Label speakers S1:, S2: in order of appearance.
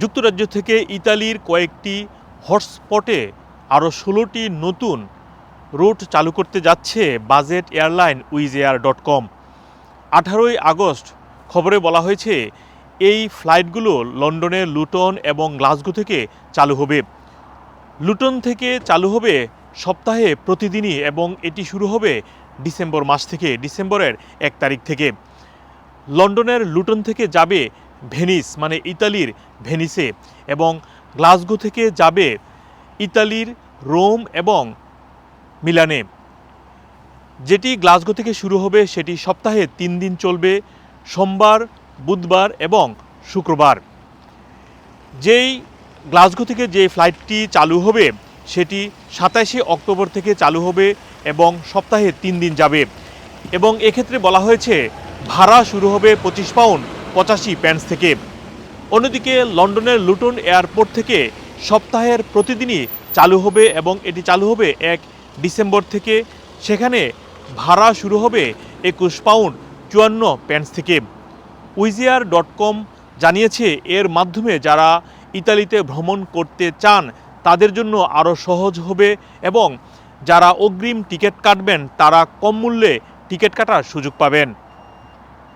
S1: যুক্তরাজ্য থেকে ইতালির কয়েকটি হটস্পটে আরও ষোলোটি নতুন রুট চালু করতে যাচ্ছে budget airline Wizz Air dot com. আঠারোই আগস্ট খবরে বলা হয়েছে, এই ফ্লাইটগুলো লন্ডনের লুটন এবং গ্লাসগো থেকে চালু হবে। লুটন থেকে চালু হবে সপ্তাহে প্রতিদিনই এবং এটি শুরু হবে ডিসেম্বর মাস থেকে, ডিসেম্বরের এক তারিখ থেকে। লন্ডনের লুটন থেকে যাবে ভেনিস মানে ইতালির ভেনিসে এবং গ্লাসগো থেকে যাবে ইতালির রোম এবং মিলানে। যেটি গ্লাসগো থেকে শুরু হবে সেটি সপ্তাহে তিন দিন চলবে, সোমবার, বুধবার এবং শুক্রবার। যেই গ্লাসগো থেকে যে ফ্লাইটটি চালু হবে, সেটি সাতাশে অক্টোবর থেকে চালু হবে এবং সপ্তাহে তিন দিন যাবে। এবং এক্ষেত্রে বলা হয়েছে, ভাড়া শুরু হবে পঁচিশ পাউন্ড। পঁচাশি প্যান্স থেকে। অন্যদিকে লন্ডনের লুটন এয়ারপোর্ট থেকে সপ্তাহের প্রতিদিনই চালু হবে এবং এটি চালু হবে এক ডিসেম্বর থেকে। সেখানে ভাড়া শুরু হবে একুশ পাউন্ড চুয়ান্ন প্যান্স থেকে। উইজিয়ার ডট কম জানিয়েছে, এর মাধ্যমে যারা ইতালিতে ভ্রমণ করতে চান, তাদের জন্য আরও সহজ হবে এবং যারা অগ্রিম টিকিট কাটবেন, তারা কম মূল্যে টিকিট কাটার সুযোগ পাবেন।